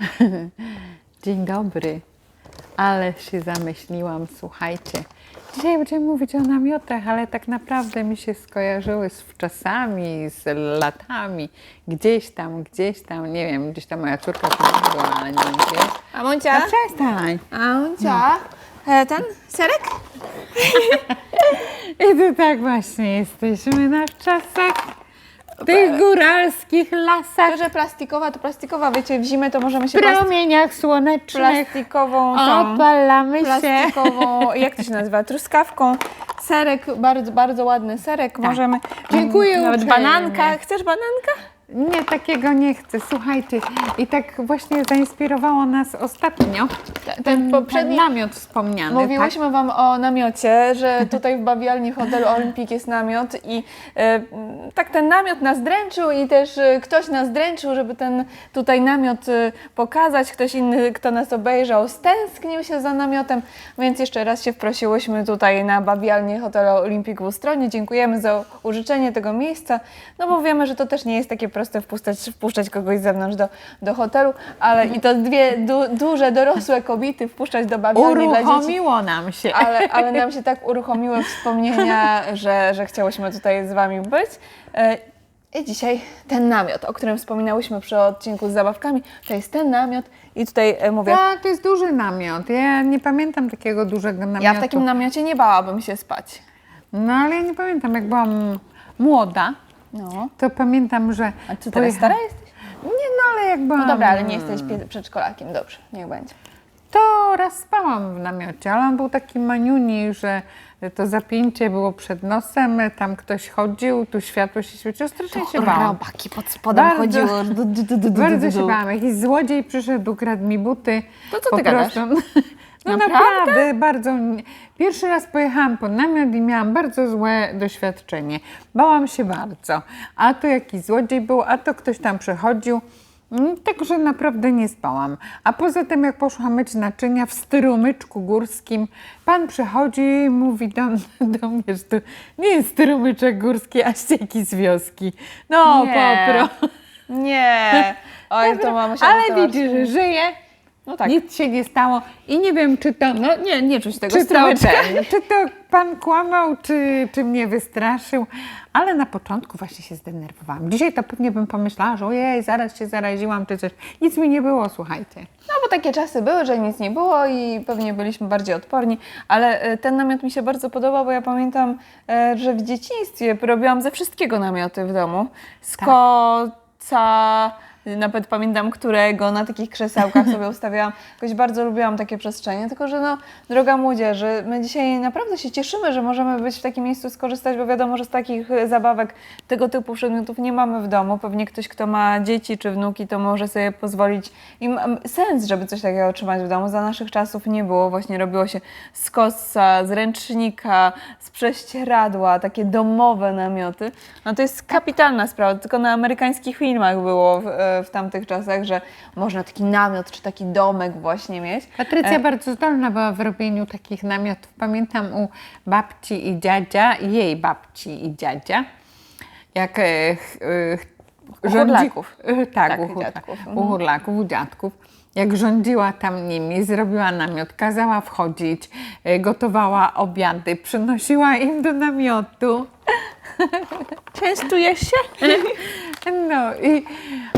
Dzień dobry. Ale się zamyśliłam, słuchajcie. Dzisiaj będziemy mówić o namiotach, ale tak naprawdę mi się skojarzyły z wczasami, z latami. Gdzieś tam, gdzieś tam, nie wiem, gdzieś tam moja córka to była, ale nie wiem gdzie. A Moncia? No przestań. A Moncia? E, ten serek? I to tak właśnie jesteśmy na wczasach. W tych góralskich lasach, To, że plastikowa, to plastikowa, wiecie, w zimę to możemy się plast- promieniach słonecznych. plastikową tą, Opalamy się. plastikową, jak to się nazywa, truskawką. Serek, bardzo, bardzo ładny serek, możemy. Dziękuję Nawet bananka. Chcesz bananka? Nie, takiego nie chcę. Słuchajcie, i tak właśnie zainspirowało nas ostatnio ten, ten poprzedni- namiot wspomniany. Mówiłyśmy Wam o namiocie, że tutaj w bawialni w hotelu Olympic jest namiot i e, tak ten namiot nas dręczył i też e, ktoś nas dręczył, żeby ten tutaj namiot e, pokazać. Ktoś inny, kto nas obejrzał, stęsknił się za namiotem, więc jeszcze raz się wprosiłyśmy tutaj na bawialnię hotelu Olympic w Ustronie. Dziękujemy za użyczenie tego miejsca, no bo wiemy, że to też nie jest takie proste wpuszczać, wpuszczać kogoś z zewnątrz do, do hotelu, ale i to dwie du, duże, dorosłe kobiety wpuszczać do bawialni dla dzieci Uruchomiło nam się. ale, ale nam się tak uruchomiły wspomnienia, że, że chciałyśmy tutaj z Wami być. E, I dzisiaj ten namiot, o którym wspominałyśmy przy odcinku z zabawkami, to jest ten namiot i tutaj e, mówię, Tak, to jest duży namiot. Ja nie pamiętam takiego dużego namiotu. ja w takim namiocie nie bałabym się spać. No ale ja nie pamiętam, jak byłam młoda, No. to pamiętam, że... A czy teraz stara jesteś? Nie, no ale jak byłam... No dobra, ale nie jesteś przedszkolakiem, dobrze, niech będzie. To raz spałam w namiocie, ale on był taki maniuni, że to zapięcie było przed nosem, tam ktoś chodził, tu światło się świeciło, strasznie się bałam. Robaki pod spodem Bardzo- chodziło. Du, du, du, du, du, du, Bardzo się bałam. Jakiś złodziej przyszedł, ukradł mi buty. To co po ty gadasz? No Naprawdę? naprawdę, bardzo. Pierwszy raz pojechałam pod namiot i miałam bardzo złe doświadczenie. Bałam się bardzo. A to jakiś złodziej był, a to ktoś tam przychodził. Mm, Także naprawdę nie spałam. A poza tym, jak poszłam myć naczynia w strumyczku górskim, pan przychodzi i mówi do, do mnie, że to nie jest strumyczek górski, a ścieki z wioski. No, Nie. po prostu. Nie. Oj, to mama się Ale widzisz, że żyje, No tak. nic się nie stało i nie wiem, czy to, No nie, nie czuć tego czy to, ten, czy to pan kłamał, czy, czy mnie wystraszył, ale na początku właśnie się zdenerwowałam. Dzisiaj to pewnie bym pomyślała, że ojej, zaraz się zaraziłam, czy coś. Nic mi nie było, słuchajcie. No bo takie czasy były, że nic nie było i pewnie byliśmy bardziej odporni, ale e, ten namiot mi się bardzo podobał, bo ja pamiętam, e, że w dzieciństwie robiłam ze wszystkiego namioty w domu. Z Tak. koca, nawet pamiętam którego, na takich krzesełkach sobie ustawiałam. Jakoś bardzo lubiłam takie przestrzenie, tylko że no, droga młodzieży, my dzisiaj naprawdę się cieszymy, że możemy być w takim miejscu skorzystać, bo wiadomo, że z takich e, zabawek, tego typu przedmiotów nie mamy w domu. Pewnie ktoś, kto ma dzieci czy wnuki, to może sobie pozwolić im sens, żeby coś takiego trzymać w domu. Za naszych czasów nie było, właśnie robiło się z kosa, z ręcznika, z prześcieradła, takie domowe namioty. No to jest kapitalna sprawa, tylko na amerykańskich filmach było e, w tamtych czasach, że można taki namiot czy taki domek właśnie mieć. Patrycja E, bardzo zdolna była w robieniu takich namiotów. Pamiętam u babci i dziadzia, jej babci i dziadzia, jak e, e, Hurlaków. e, Tak, Tak, u, u hurla- dziadków, u mhm. hurlaków, u dziadków. Jak rządziła tam nimi, zrobiła namiot, kazała wchodzić, e, gotowała obiady, przynosiła im do namiotu. Częstujesz się? No, i,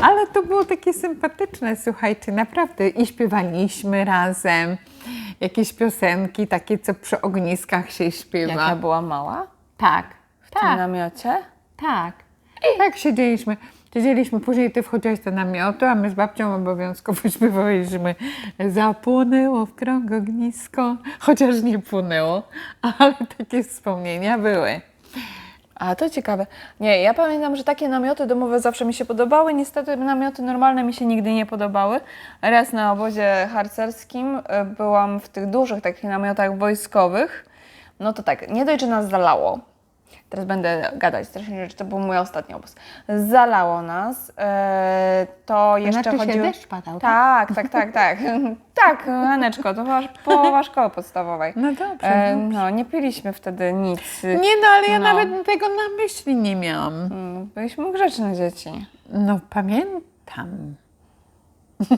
ale to było takie sympatyczne, słuchajcie, naprawdę. I śpiewaliśmy razem jakieś piosenki, takie, co przy ogniskach się śpiewa. Jak ja byłam mała Tak, w tym tak, namiocie. tak. Tak siedzieliśmy. Siedzieliśmy, później ty wchodziłaś do namiotu, a my z babcią obowiązkowo śpiewaliśmy Zapłonęło w krąg ognisko, chociaż nie płynęło, ale takie wspomnienia były. A to ciekawe. Nie, ja pamiętam, że takie namioty domowe zawsze mi się podobały. Niestety namioty normalne mi się nigdy nie podobały. Raz na obozie harcerskim y, byłam w tych dużych takich namiotach wojskowych. No to tak, nie dość, że nas zalało. Teraz będę gadać strasznie rzeczy, to był mój ostatni obóz. Zalało nas, e, to jeszcze znaczy się chodziło... deszcz padał, Tak, tak, tak, tak. tak, Aneczko, to była połowa szkoły podstawowej. No dobrze, E, no, nie piliśmy wtedy nic. Nie no, ale ja No. nawet tego na myśli nie miałam. Mm, Byliśmy grzeczne dzieci. No pamiętam.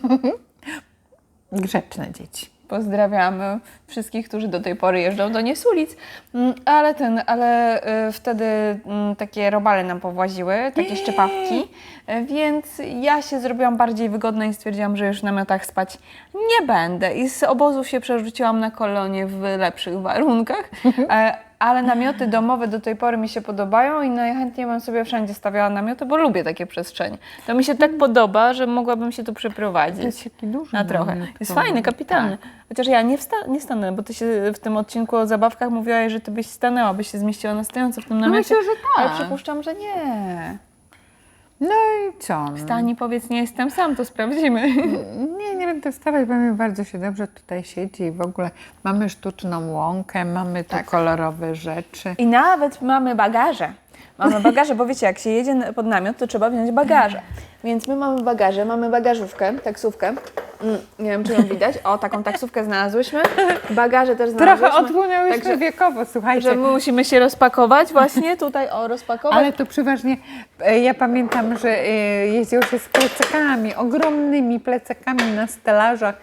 Grzeczne dzieci. Pozdrawiamy wszystkich, którzy do tej pory jeżdżą do Niesulic. Mm, Ale ten, ale y, wtedy mm, takie robale nam powłaziły, takie szczepawki, y, więc ja się zrobiłam bardziej wygodna i stwierdziłam, że już w namiotach spać nie będę. I z obozu się przerzuciłam na kolonie w lepszych warunkach. Ale namioty domowe do tej pory mi się podobają i najchętniej bym sobie wszędzie stawiała namioty, bo lubię takie przestrzenie. To mi się tak podoba, że mogłabym się tu przeprowadzić. jest taki duży Na trochę. namiot, Jest fajny, kapitalny. tak. Chociaż ja nie, wsta- nie stanę, bo ty się w tym odcinku o zabawkach mówiłaś, że ty byś stanęła, byś się zmieściła na stojąco w tym namiocie. myślę, że tak. Ale przypuszczam, że nie. No i co? Stani powiedz, nie jestem sam, to sprawdzimy. Nie, nie będę wstawać, bo mi bardzo się dobrze tutaj siedzi i w ogóle mamy sztuczną łąkę, mamy tu Tak. kolorowe rzeczy. I nawet mamy bagaże. Mamy bagaże, bo wiecie, jak się jedzie pod namiot, to trzeba wziąć bagaże. Więc my mamy bagaże, mamy bagażówkę, taksówkę. Mm, nie wiem, czy ją widać. O, taką taksówkę znalazłyśmy. Bagaże też znalazłyśmy. Trochę odpłynęłyśmy Także- wiekowo, słuchajcie. Że my musimy się rozpakować właśnie tutaj, o, rozpakować. Ale to przeważnie, e, ja pamiętam, że e, jeździło się z plecakami, ogromnymi plecakami na stelażach.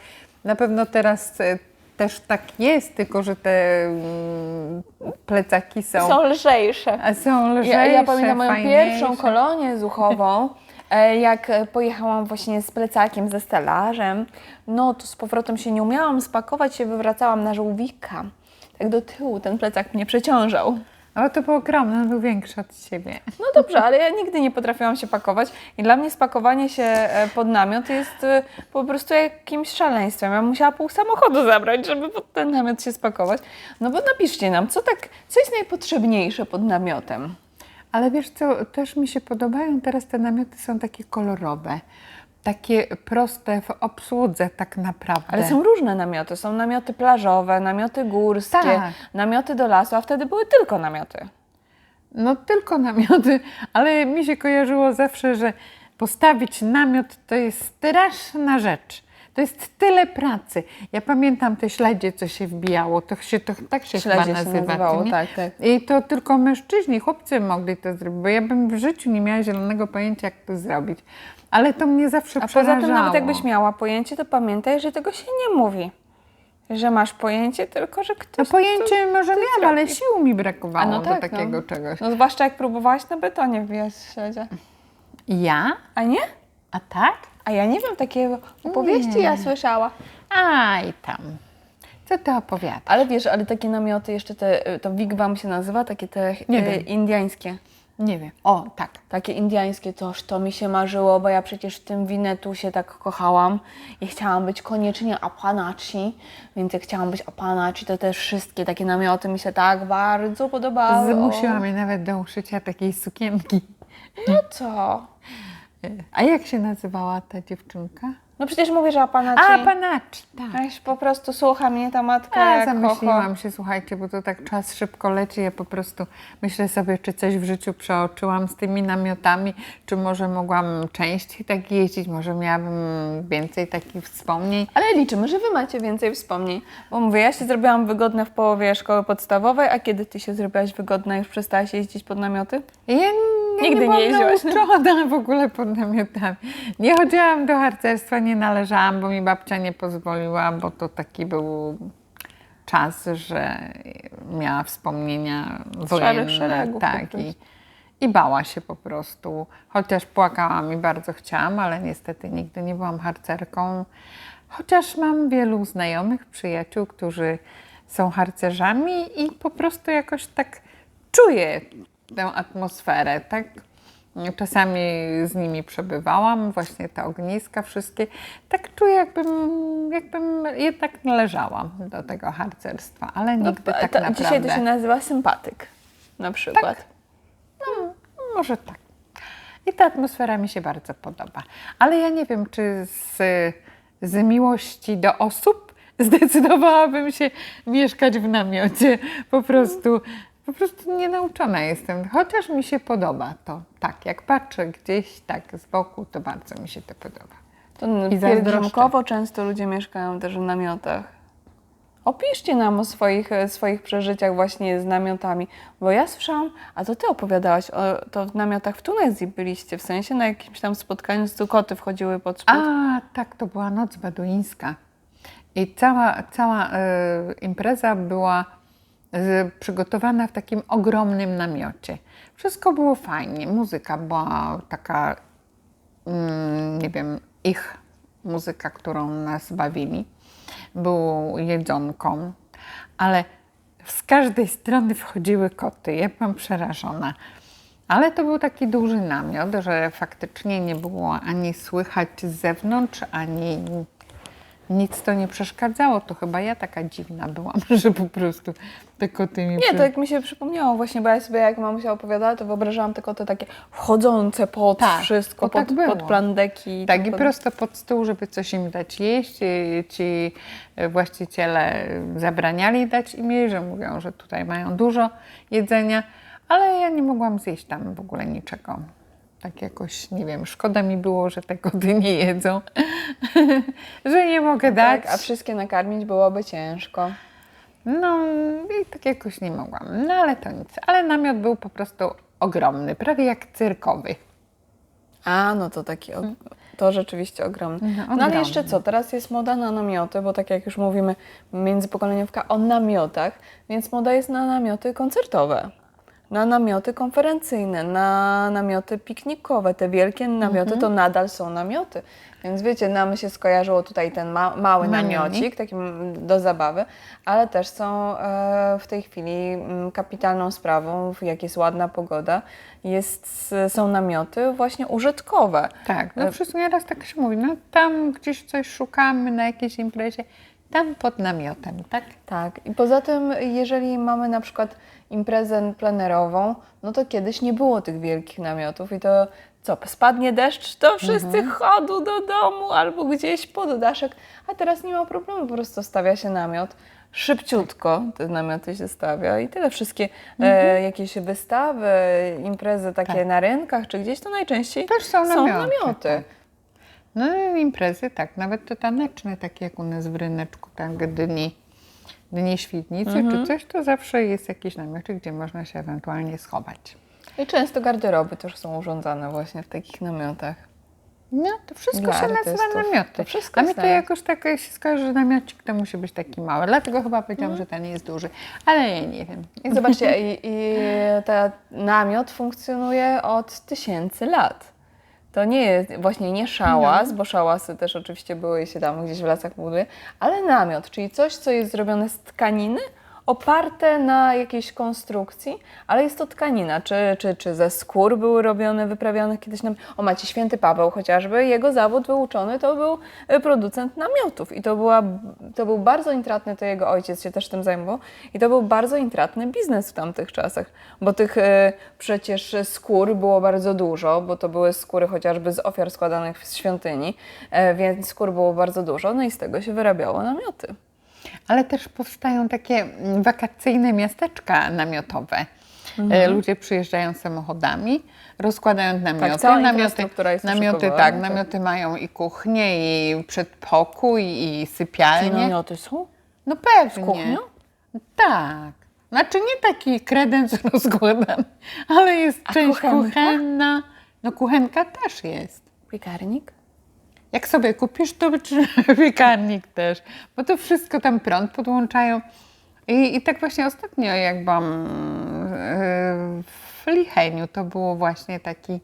Na pewno teraz e, też tak jest, tylko że te mm, plecaki są, Są lżejsze. są lżejsze, Ja, ja pamiętam moją fajniejsze. pierwszą kolonię zuchową, jak e, pojechałam właśnie z plecakiem, ze stelażem, no to z powrotem się nie umiałam spakować, się wywracałam na żółwika. Tak do tyłu ten plecak mnie przeciążał. Ale to był ogromny, on był większy od siebie. No dobrze, ale ja nigdy nie potrafiłam się pakować i dla mnie spakowanie się e, pod namiot jest e, po prostu jakimś szaleństwem. Ja musiała pół samochodu zabrać, żeby pod ten namiot się spakować. No bo napiszcie nam, co tak, co jest najpotrzebniejsze pod namiotem? Ale wiesz co, też mi się podobają, teraz te namioty są takie kolorowe, takie proste w obsłudze tak naprawdę. Ale są różne namioty. Są namioty plażowe, namioty górskie, Tak. namioty do lasu, a wtedy były tylko namioty. No tylko namioty, ale mi się kojarzyło zawsze, że postawić namiot to jest straszna rzecz. To jest tyle pracy. Ja pamiętam te śledzie, co się wbijało, to się to tak się Śledzie chyba się nazywa. nazywało, nie? tak, tak. I to tylko mężczyźni, chłopcy mogli to zrobić, bo ja bym w życiu nie miała zielonego pojęcia, jak to zrobić. Ale to mnie zawsze A przerażało. poza tym, nawet jakbyś miała pojęcie, to pamiętaj, że tego się nie mówi. Że masz pojęcie, tylko że No ktoś. pojęcie może to miałam, ale sił mi brakowało A no do tak, takiego no. czegoś. No zwłaszcza jak próbowałaś na betonie wbijać śledzie. Ja? A nie? A tak? A ja nie wiem, takie opowieści ja słyszała. Aj tam. Co ty opowiadasz? Ale wiesz, ale takie namioty jeszcze te, to wigwam się nazywa, takie te Nie e, wiem. indiańskie. Nie wiem. O, tak. Takie indiańskie toż to mi się marzyło, bo ja przecież w tym winetu się tak kochałam i chciałam być koniecznie apanachi, więc jak chciałam być apanachi, to też wszystkie takie namioty mi się tak bardzo podobały. Zmusiła mnie nawet do uszycia takiej sukienki. No co? A jak się nazywała ta dziewczynka? No przecież mówię, że apanachi. A, Panacci, tak. Aż po prostu słucha mnie ta matka A, jak zamyśliłam się, słuchajcie, bo to tak czas szybko leci. Ja po prostu myślę sobie, czy coś w życiu przeoczyłam z tymi namiotami, czy może mogłam częściej tak jeździć, może miałabym więcej takich wspomnień. Ale liczymy, że wy macie więcej wspomnień. Bo mówię, ja się zrobiłam wygodna w połowie szkoły podstawowej, a kiedy ty się zrobiłaś wygodna, już przestałaś jeździć pod namioty? Ja, ja Nigdy nie nie jeździłaś. nauczona w ogóle pod namiotami. Nie chodziłam do harcerstwa, nie należałam, bo mi babcia nie pozwoliła, bo to taki był czas, że miała wspomnienia wojenne. szeregów tak, i, i bała się po prostu. Chociaż płakałam i bardzo chciałam, ale niestety nigdy nie byłam harcerką. Chociaż mam wielu znajomych, przyjaciół, którzy są harcerzami i po prostu jakoś tak czuję tę atmosferę, tak? Czasami z nimi przebywałam, właśnie te ogniska wszystkie. Tak czuję, jakbym, jakbym jednak należała do tego harcerstwa, ale nigdy tak to, naprawdę. No, Dzisiaj to się nazywa sympatyk na przykład. Może tak. I ta atmosfera mi się bardzo podoba. Ale ja nie wiem, czy z, z miłości do osób zdecydowałabym się mieszkać w namiocie. Po prostu, po prostu nienauczona jestem. Chociaż mi się podoba to. Tak, jak patrzę gdzieś tak z boku, to bardzo mi się to podoba. To I pielgrzymkowo często ludzie mieszkają też w namiotach. Opiszcie nam o swoich, e, swoich przeżyciach właśnie z namiotami, bo ja słyszałam, a to ty opowiadałaś, o, to w namiotach w Tunezji byliście, w sensie na jakimś tam spotkaniu z koty wchodziły pod spód. A, tak, to była noc beduińska. I cała, cała e, impreza była przygotowana w takim ogromnym namiocie. Wszystko było fajnie. Muzyka była taka, mm, nie wiem, ich muzyka, którą nas bawili. Było jedzonką, ale z każdej strony wchodziły koty. Ja byłam przerażona. Ale to był taki duży namiot, że faktycznie nie było ani słychać z zewnątrz, ani nic to nie przeszkadzało. To chyba ja taka dziwna byłam, że po prostu te koty mi Nie, to jak mi się przypomniało właśnie, bo ja sobie jak mamusia opowiadała, to wyobrażałam tylko te takie wchodzące pod Tak, wszystko, o, tak pod, było. pod plandeki. Tak, i pod- prosto pod stół, żeby coś im dać jeść. I Ci właściciele zabraniali dać im jeść, że mówią, że tutaj mają dużo jedzenia, ale ja nie mogłam zjeść tam w ogóle niczego. Tak jakoś, nie wiem, szkoda mi było, że te koty nie jedzą, że nie mogę dać. Tak, a wszystkie nakarmić byłoby ciężko. No i tak jakoś nie mogłam. No ale to nic. Ale namiot był po prostu ogromny, prawie jak cyrkowy. A, no to taki, o, to rzeczywiście ogromny. No, No, ale ogromny. jeszcze co, teraz jest moda na namioty, bo tak jak już mówimy, międzypokoleniówka o namiotach, więc moda jest na namioty koncertowe, na namioty konferencyjne, na namioty piknikowe. Te wielkie namioty Mhm. to nadal są namioty. Więc wiecie, nam się skojarzyło tutaj ten ma mały namiocik, taki do zabawy, ale też są e, w tej chwili kapitalną sprawą, jak jest ładna pogoda, jest, są namioty właśnie użytkowe. Tak, no E, wszystko nieraz tak się mówi. No tam gdzieś coś szukamy na jakiejś imprezie, tam pod namiotem, tak? Tak, i poza tym, jeżeli mamy na przykład imprezę plenerową, no to kiedyś nie było tych wielkich namiotów i to co, spadnie deszcz, to wszyscy chodzą do domu albo gdzieś pod daszek, a teraz nie ma problemu, po prostu stawia się namiot. Szybciutko te namioty się stawia i tyle. Wszystkie e, jakieś wystawy, imprezy takie Tak. na rynkach czy gdzieś, to najczęściej Też są namioty. namioty. Tak. No imprezy, tak, nawet te taneczne, takie jak u nas w Ryneczku, tak, dni, dni świetnicy Mhm. czy coś, to zawsze jest jakiś namioty, gdzie można się ewentualnie schować. I często garderoby też są urządzane właśnie w takich namiotach. No, to wszystko Dla się nazywa namioty. To wszystko A mi to jakoś tak się skojarzy, że namiocik to musi być taki mały. Dlatego chyba powiedziałam, że ten jest duży. Ale ja nie wiem. I zobaczcie, i, i ten namiot funkcjonuje od tysięcy lat. To nie jest właśnie nie szałas, bo szałasy też oczywiście były się tam gdzieś w lasach buduje, ale namiot, czyli coś, co jest zrobione z tkaniny, oparte na jakiejś konstrukcji, ale jest to tkanina, czy, czy, czy ze skór były robione, wyprawiane kiedyś nam. O, macie święty Paweł chociażby, jego zawód wyuczony to był e, producent namiotów i to, była, to był bardzo intratny, to jego ojciec się też tym zajmował i to był bardzo intratny biznes w tamtych czasach, bo tych e, przecież skór było bardzo dużo, bo to były skóry chociażby z ofiar składanych w świątyni, e, więc skór było bardzo dużo, no i z tego się wyrabiało namioty. Ale też powstają takie mm, wakacyjne miasteczka namiotowe. E, Ludzie przyjeżdżają samochodami, rozkładają namioty. Mhm. Tak, cała namioty, jest namioty, tak, tak. namioty mają i kuchnię, i przedpokój, i sypialnię. namioty są? No pewnie. Z kuchnią? Tak. Znaczy nie taki kredens rozkładany, ale jest A część kuchenka? kuchenna. No kuchenka też jest. Piekarnik? Jak sobie kupisz, to piekarnik też, bo to wszystko tam prąd podłączają. I, I tak właśnie ostatnio, jak byłam yy, w Licheniu, to było właśnie taki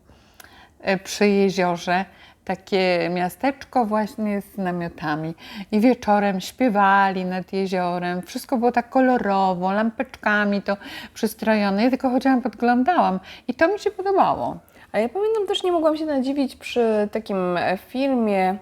yy, przy jeziorze, takie miasteczko właśnie z namiotami. I wieczorem śpiewali nad jeziorem. Wszystko było tak kolorowo, lampeczkami to przystrojone. Ja tylko chodziłam, podglądałam i to mi się podobało. A ja pamiętam też, nie mogłam się nadziwić przy takim e, filmie.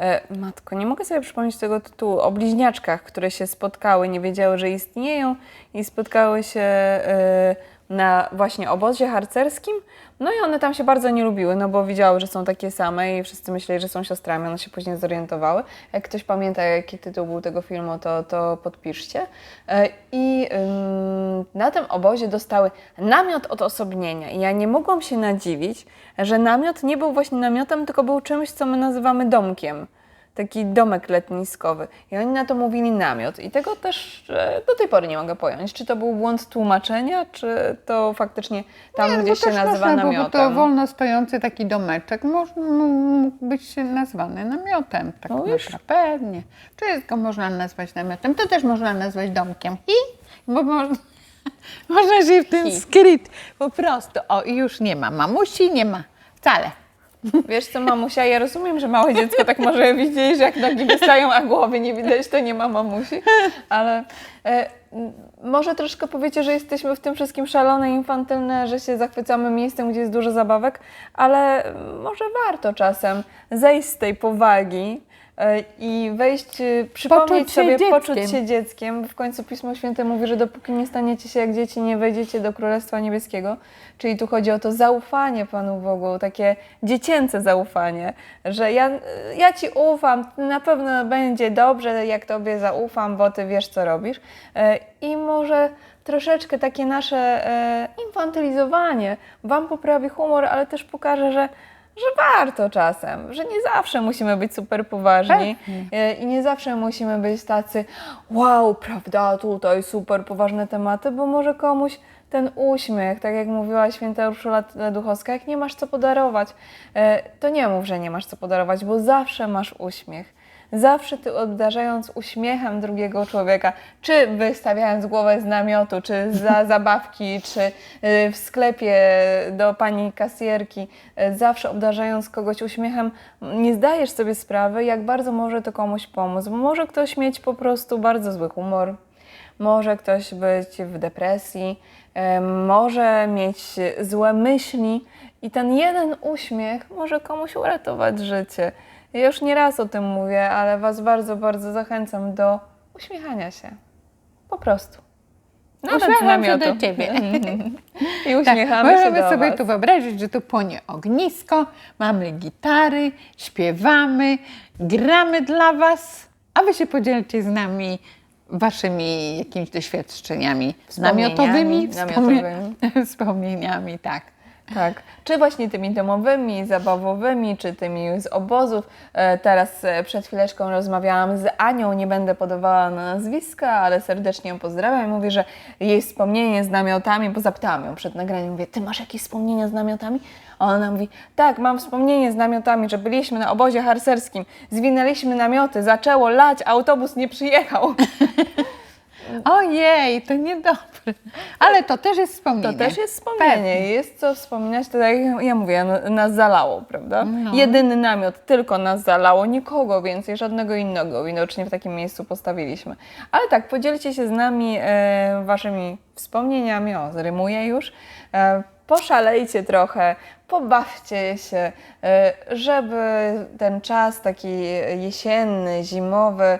E, matko, nie mogę sobie przypomnieć tego tytułu. O bliźniaczkach, które się spotkały, nie wiedziały, że istnieją i spotkały się e, na właśnie obozie harcerskim. No i one tam się bardzo nie lubiły, no bo widziały, że są takie same i wszyscy myśleli, że są siostrami. One się później zorientowały. Jak ktoś pamięta, jaki tytuł był tego filmu, to, to podpiszcie. E, I na tym obozie dostały namiot odosobnienia. I ja nie mogłam się nadziwić, że namiot nie był właśnie namiotem, tylko był czymś, co my nazywamy domkiem. Taki domek letniskowy. I oni na to mówili namiot. I tego też e, do tej pory nie mogę pojąć. Czy to był błąd tłumaczenia, czy to faktycznie tam Nie, gdzieś się nazywa można, namiotem. Bo to wolno stojący taki domeczek mógł, być nazwany namiotem. Tak No pewnie. Wszystko można nazwać namiotem. To też można nazwać domkiem. I, bo można, można się w tym skryć. Po prostu. O, i już nie ma mamusi, nie ma wcale. Wiesz co, mamusia, ja rozumiem, że małe dziecko tak może widzieć, że jak nogi wystają, a głowy nie widać, to nie ma mamusi, ale e, może troszkę powiecie, że jesteśmy w tym wszystkim szalone, infantylne, że się zachwycamy miejscem, gdzie jest dużo zabawek, ale może warto czasem zejść z tej powagi i wejść, e, przypomnieć Poczuć sobie, poczuć dzieckiem. się dzieckiem. W końcu Pismo Święte mówi, że dopóki nie staniecie się jak dzieci, nie wejdziecie do Królestwa Niebieskiego. Czyli tu chodzi o to zaufanie Panu Bogu, takie dziecięce zaufanie, że ja, ja Ci ufam, na pewno będzie dobrze, jak Tobie zaufam, bo Ty wiesz, co robisz. E, I może troszeczkę takie nasze e, infantylizowanie Wam poprawi humor, ale też pokaże, że że warto czasem, że nie zawsze musimy być super poważni e, i nie zawsze musimy być tacy wow, prawda, tutaj super poważne tematy, bo może komuś ten uśmiech, tak jak mówiła święta Urszula Leduchowska, jak nie masz co podarować, e, to nie mów, że nie masz co podarować, bo zawsze masz uśmiech. Zawsze ty obdarzając uśmiechem drugiego człowieka, czy wystawiając głowę z namiotu, czy za zabawki, czy y, w sklepie do pani kasjerki, y, zawsze obdarzając kogoś uśmiechem, nie zdajesz sobie sprawy, jak bardzo może to komuś pomóc, bo może ktoś mieć po prostu bardzo zły humor, może ktoś być w depresji, e, może mieć złe myśli i ten jeden uśmiech może komuś uratować życie. Ja już nie raz o tym mówię, ale Was bardzo, bardzo zachęcam do uśmiechania się. Po prostu. Nawet Uśmiecham się namiotu. do ciebie. I uśmiechamy tak, się możemy sobie was. tu wyobrazić, że tu płonie ognisko, mamy gitary, śpiewamy, gramy dla Was, a Wy się podzielcie z nami Waszymi jakimiś doświadczeniami Wspomnieniami namiotowymi, namiotowymi. wspomnie- wspomnieniami, tak. Tak, czy właśnie tymi domowymi, zabawowymi, czy tymi z obozów. E, Teraz e, przed chwileczką rozmawiałam z Anią, nie będę podawała nazwiska, ale serdecznie ją pozdrawiam i mówię, że jej wspomnienie z namiotami, bo zapytałam ją przed nagraniem, mówię, ty masz jakieś wspomnienia z namiotami? A ona mówi, tak, mam wspomnienie z namiotami, że byliśmy na obozie harcerskim, zwinęliśmy namioty, zaczęło lać, autobus nie przyjechał. Ojej, to niedobre. Ale to też jest wspomnienie. To też jest wspomnienie. Pewnie. Jest co wspominać, to tak jak ja mówię, no, nas zalało, prawda? No. Jedyny namiot, tylko nas zalało, nikogo więcej, żadnego innego widocznie w takim miejscu postawiliśmy. Ale tak, podzielcie się z nami e, waszymi wspomnieniami, o, zrymuję już. E, poszalejcie trochę, pobawcie się, e, żeby ten czas taki jesienny, zimowy e,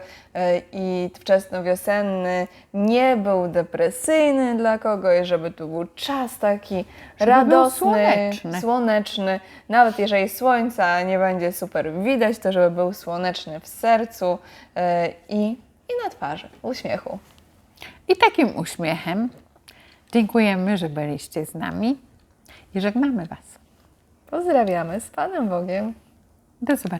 i wczesnowiosenny nie był depresyjny dla kogoś, żeby tu był czas taki Żeby radosny, słoneczny. słoneczny. Nawet jeżeli słońca nie będzie super widać, to żeby był słoneczny w sercu e, i, i na twarzy, uśmiechu. I takim uśmiechem dziękujemy, że byliście z nami i żegnamy Was. Pozdrawiamy z Panem Bogiem. Do zobaczenia.